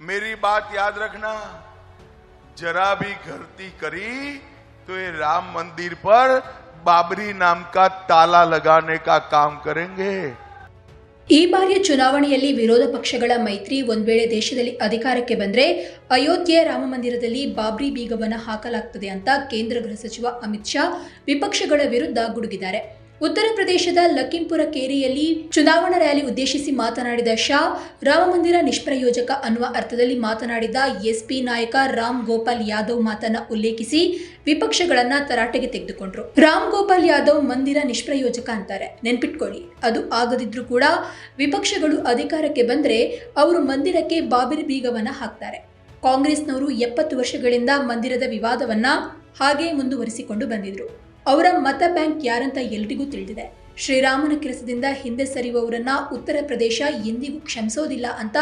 मेरी बात याद रखना जरा भी गलती करी तो ये राम मंदिर पर बाबरी नाम का ताला लगाने का काम करेंगे ಈ ಬಾರಿಯ ಚುನಾವಣೆಯಲ್ಲಿ ವಿರೋಧ ಪಕ್ಷಗಳ ಮೈತ್ರಿ ಒಂದ್ ವೇಳೆ ದೇಶದಲ್ಲಿ ಅಧಿಕಾರಕ್ಕೆ ಬಂದ್ರೆ ಅಯೋಧ್ಯೆಯ ರಾಮ ಮಂದಿರದಲ್ಲಿ ಬಾಬ್ರಿ ಬೀಗವನ್ನ ಹಾಕಲಾಗ್ತದೆ ಅಂತ ಕೇಂದ್ರ ಗೃಹ ಸಚಿವ ಅಮಿತ್ ಶಾ ವಿಪಕ್ಷಗಳ ವಿರುದ್ಧ ಗುಡುಗಿದ್ದಾರೆ ಉತ್ತರ ಪ್ರದೇಶದ ಲಖೀಂಪುರ ಕೇರಿಯಲ್ಲಿ ಚುನಾವಣಾ ರ್ಯಾಲಿ ಉದ್ದೇಶಿಸಿ ಮಾತನಾಡಿದ ಶಾ ರಾಮ ಮಂದಿರ ನಿಷ್ಪ್ರಯೋಜಕ ಅನ್ನುವ ಅರ್ಥದಲ್ಲಿ ಮಾತನಾಡಿದ ಎಸ್ಪಿ ನಾಯಕ ರಾಮ್ ಗೋಪಾಲ್ ಯಾದವ್ ಮಾತನ್ನ ಉಲ್ಲೇಖಿಸಿ ವಿಪಕ್ಷಗಳನ್ನ ತರಾಟೆಗೆ ತೆಗೆದುಕೊಂಡ್ರು. ರಾಮ್ ಗೋಪಾಲ್ ಯಾದವ್ ಮಂದಿರ ನಿಷ್ಪ್ರಯೋಜಕ ಅಂತಾರೆ. ನೆನ್ಪಿಟ್ಕೊಳ್ಳಿ, ಅದು ಆಗದಿದ್ರೂ ಕೂಡ ವಿಪಕ್ಷಗಳು ಅಧಿಕಾರಕ್ಕೆ ಬಂದ್ರೆ ಅವರು ಮಂದಿರಕ್ಕೆ ಬಾಬಿರಿ ಬೀಗವನ್ನ ಹಾಕ್ತಾರೆ. ಕಾಂಗ್ರೆಸ್ನವರು ಎಪ್ಪತ್ತು ವರ್ಷಗಳಿಂದ ಮಂದಿರದ ವಿವಾದವನ್ನ ಹಾಗೆ ಮುಂದುವರಿಸಿಕೊಂಡು ಬಂದಿದ್ರು. ಅವರ ಮತ ಬ್ಯಾಂಕ್ ಯಾರಂತ ಎಲ್ರಿಗೂ ತಿಳಿದಿದೆ. ಶ್ರೀರಾಮನ ಕೆಲಸದಿಂದ ಹಿಂದೆ ಸರಿಯುವವರನ್ನ ಉತ್ತರ ಪ್ರದೇಶ ಎಂದಿಗೂ ಕ್ಷಮಿಸೋದಿಲ್ಲ ಅಂತ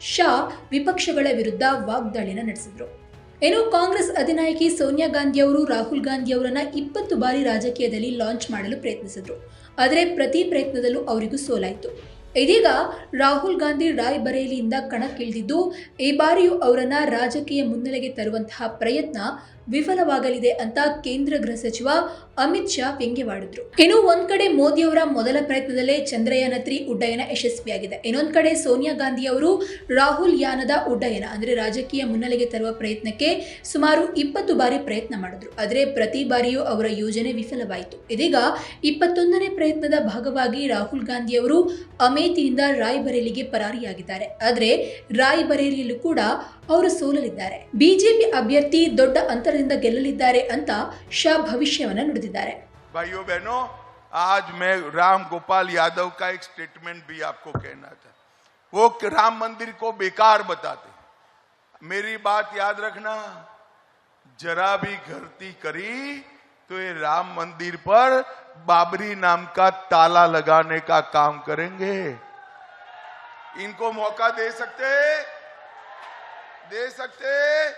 ಶಾ ವಿಪಕ್ಷಗಳ ವಿರುದ್ಧ ವಾಗ್ದಾಳಿನ ನಡೆಸಿದ್ರು. ಏನು ಕಾಂಗ್ರೆಸ್ ಅಧಿನಾಯಕಿ ಸೋನಿಯಾ ಗಾಂಧಿ ಅವರು ರಾಹುಲ್ ಗಾಂಧಿ ಅವರನ್ನ ಇಪ್ಪತ್ತು ಬಾರಿ ರಾಜಕೀಯದಲ್ಲಿ ಲಾಂಚ್ ಮಾಡಲು ಪ್ರಯತ್ನಿಸಿದ್ರು. ಆದರೆ ಪ್ರತಿ ಪ್ರಯತ್ನದಲ್ಲೂ ಅವರಿಗೂ ಸೋಲಾಯಿತು. ಇದೀಗ ರಾಹುಲ್ ಗಾಂಧಿ ರಾಯ್ಬರೇಲಿಯಿಂದ ಕಣಕ್ಕಿಳಿದಿದ್ದು, ಈ ಬಾರಿಯೂ ಅವರನ್ನ ರಾಜಕೀಯ ಮುನ್ನೆಲೆಗೆ ತರುವಂತಹ ಪ್ರಯತ್ನ ವಿಫಲವಾಗಲಿದೆ ಅಂತ ಕೇಂದ್ರ ಗೃಹ ಸಚಿವ ಅಮಿತ್ ಶಾ ವ್ಯಂಗ್ಯವಾಡಿದ್ರು. ಇನ್ನು ಒಂದ್ ಕಡೆ ಮೋದಿ ಅವರ ಮೊದಲ ಪ್ರಯತ್ನದಲ್ಲೇ ಚಂದ್ರಯಾನ ತ್ರೀ ಉಡ್ಡಯನ ಯಶಸ್ವಿಯಾಗಿದೆ. ಇನ್ನೊಂದ್ ಕಡೆ ಸೋನಿಯಾ ಗಾಂಧಿ ಅವರು ರಾಹುಲ್ ಯಾನದ ಉಡ್ಡಯನ, ಅಂದ್ರೆ ರಾಜಕೀಯ ಮುನ್ನೆಲೆಗೆ ತರುವ ಪ್ರಯತ್ನಕ್ಕೆ ಸುಮಾರು ಇಪ್ಪತ್ತು ಬಾರಿ ಪ್ರಯತ್ನ ಮಾಡಿದ್ರು. ಆದರೆ ಪ್ರತಿ ಬಾರಿಯೂ ಅವರ ಯೋಜನೆ ವಿಫಲವಾಯಿತು. ಇದೀಗ ಇಪ್ಪತ್ತೊಂದನೇ ಪ್ರಯತ್ನದ ಭಾಗವಾಗಿ ರಾಹುಲ್ ಗಾಂಧಿ ಅವರು ಅಮೇಥಿಯಿಂದ ರಾಯ್ಬರೇಲಿಗೆ ಪರಾರಿಯಾಗಿದ್ದಾರೆ. ಆದ್ರೆ ರಾಯ್ಬರೇಲಿಯಲ್ಲೂ ಕೂಡ ಅವರು ಸೋಲಲಿದ್ದಾರೆ. ಬಿಜೆಪಿ ಅಭ್ಯರ್ಥಿ ದೊಡ್ಡ ಅಂತರದಿಂದ ಗೆಲ್ಲಲಿದ್ದಾರೆ ಅಂತ ಶಾ ಭವಿಷ್ಯವನ್ನ ನುಡಿದಿದ್ದಾರೆ भाइयों बहनों आज मैं राम गोपाल यादव का एक स्टेटमेंट भी आपको कहना था वो राम मंदिर को बेकार बताते मेरी बात याद रखना जरा भी गलती करी तो ये राम मंदिर पर बाबरी नाम का ताला लगाने का काम करेंगे इनको मौका दे सकते दे सकते